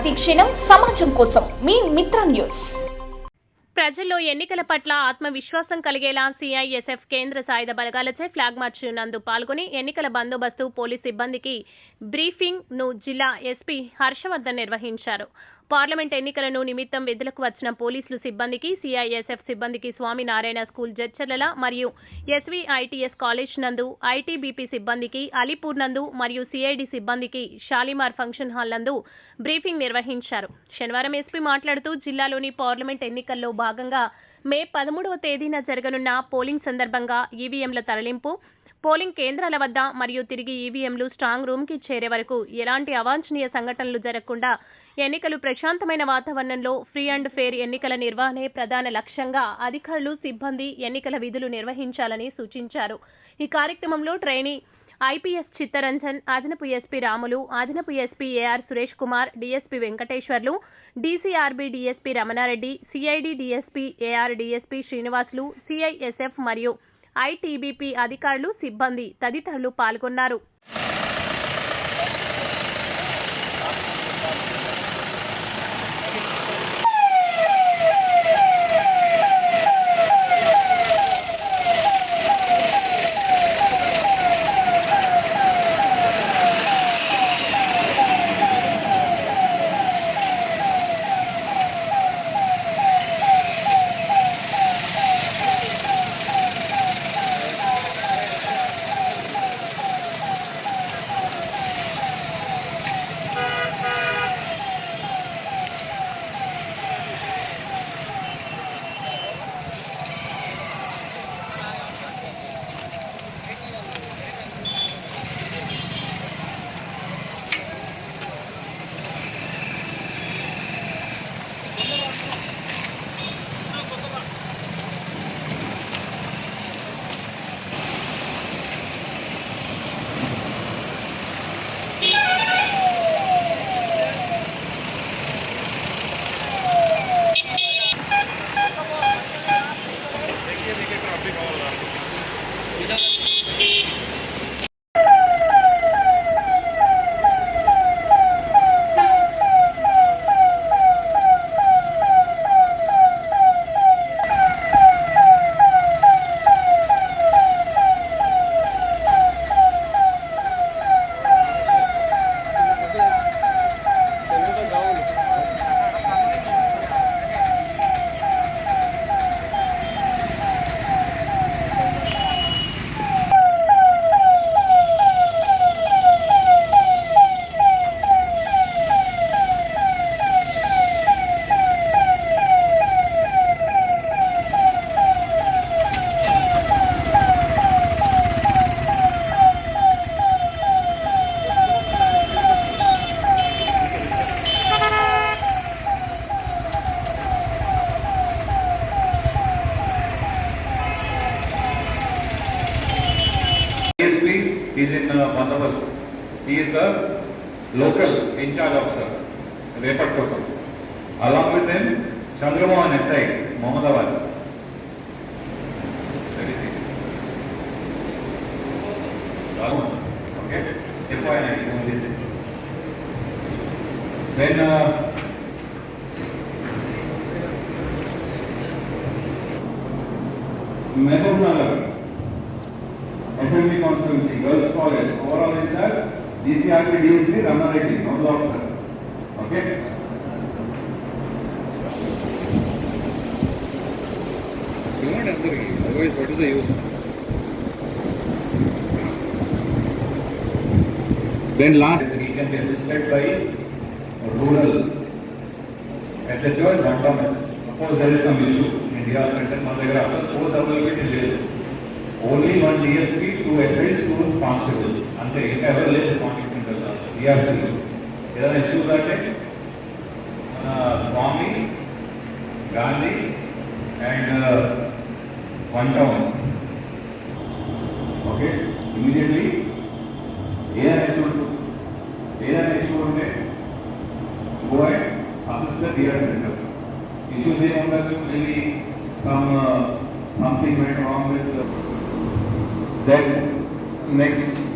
ప్రతిక్షణం సమాజం కోసం మీ మిత్ర న్యూస్. ప్రజల్లో ఎన్నికల పట్ల ఆత్మవిశ్వాసం కలిగేలా సిఐఎస్ఎఫ్ కేంద్ర సాయుధ బలగాలచే ఫ్లాగ్ మార్చ్ నందు పాల్గొని ఎన్నికల బందోబస్తు పోలీస్ సిబ్బందికి బ్రీఫింగ్ను జిల్లా ఎస్పీ హర్షవర్ధన్ నిర్వహించారు. పార్లమెంట్ ఎన్నికలను నిమిత్తం విధులకు వచ్చిన పోలీసులు సిబ్బందికి సిఐఎస్ఎఫ్ సిబ్బందికి స్వామినారాయణ స్కూల్ జడ్చర్ల మరియు ఎస్వీఐటీఎస్ కాలేజ్ నందు ఐటీబీపీ సిబ్బందికి అలీపూర్ నందు మరియు సిఐడి సిబ్బందికి షాలిమార్ ఫంక్షన్ హాల్ నందు బ్రీఫింగ్ నిర్వహించారు. శనివారం ఎస్పీ మాట్లాడుతూ జిల్లాలోని పార్లమెంట్ ఎన్నికల్లో భాగంగా మే పదమూడవ తేదీన జరగనున్న పోలింగ్ సందర్భంగా ఈవీఎంల తరలింపు పోలింగ్ కేంద్రాల వద్ద మరియు తిరిగి ఈవీఎంలు స్ట్రాంగ్ రూమ్కి చేరే వరకు ఎలాంటి అవాంఛనీయ సంఘటనలు జరగకుండా ఎన్నికలు ప్రశాంతమైన వాతావరణంలో ఫ్రీ అండ్ ఫెయిర్ ఎన్నికల నిర్వహణే ప్రధాన లక్ష్యంగా అధికారులు సిబ్బంది ఎన్నికల విధులు నిర్వహించాలని సూచించారు. ఈ కార్యక్రమంలో ట్రైనీ ఐపీఎస్ చిత్తరంజన్ అదనపు ఎస్పీ రాములు అదనపు SP AR Suresh Kumar DSP Venkateswarlu DCRB DSP Ramana Reddy CID DSP AR DSP Srinivasulu CISF మరియు ఐటీబీపీ అధికారులు సిబ్బంది తదితరులు పాల్గొన్నారు ये देखिए ट्रैफ़िक और DSP is in uh, Bandobast. He is the local in charge officer, Repat Kosam. Along with him, Chandramohan SI, Mohammadabad. Okay, FYI. Then uh, Mehboob Nagar. Assembly Constituency, Girls College, overall in charge, DCRP, DSP, Ramareddy, nodal officer. Okay? You want entering, otherwise what is the use? Then last, he can be assisted by rural SHO and non-government. Suppose there is some issue India in DR center, Mandagara, suppose availability లేదు. Only one DSP, two SIs, two constables. అంతే ఇంకా ఎవరు లేదు contact centre DRC ఏదైనా issues అంటే మన Swami Gandhi and one town okay immediately ఏదైనా issue ఏదైనా ఇష్యూ ఉంటే go and assist the DR centre issues ఏమి ఉండొచ్చు maybe some something went wrong with Then next